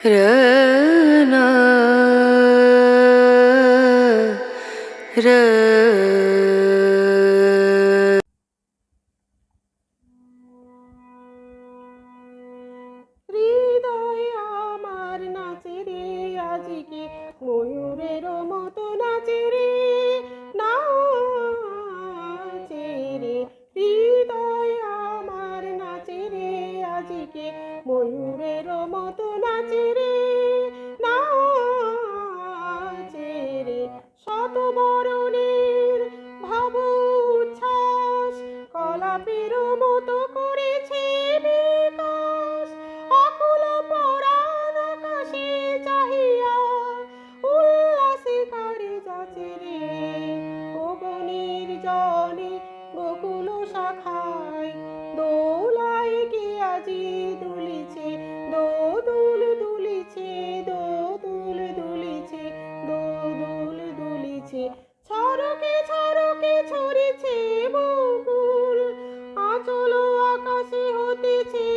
রনা র হৃদয় আমার নাচে রে আজকে ময়ূরের মতো নাচে রে নাচে রে হৃদয় আমার নাচে রে আজকে ময়ূরের শাখায় দোলায় কে আজি দুলিছে? দোদুল দুলিছে দোদুল দুলিছে দোদুল দুলিছে। ছড়কে ছড়কে ছড়েছে বকুল, আচল আকাশে হতেছে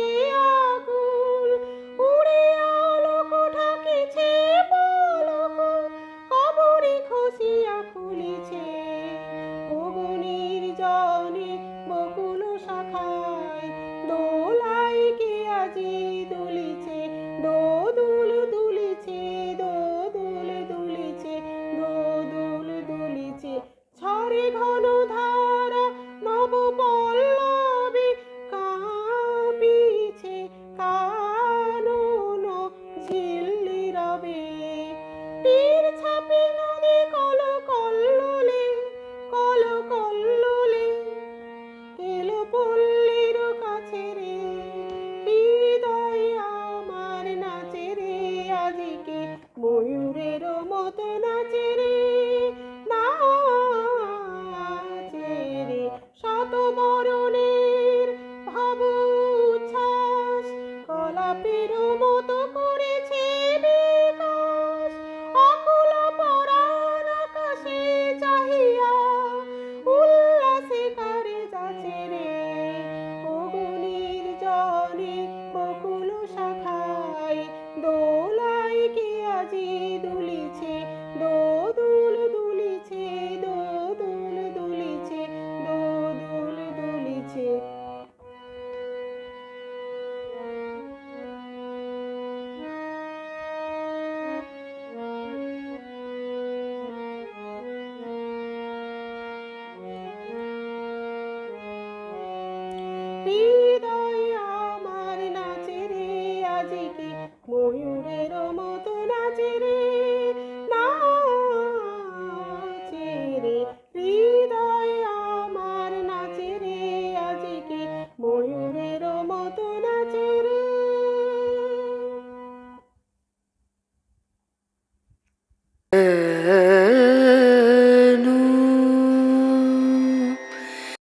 ময়ূরের মতো নাচে রে নাচে রে শত হৃদয় আমার নাচে রে ময়ূরের আমার নাচে রে আজকে ময়ূরের মতো নাচে রে। র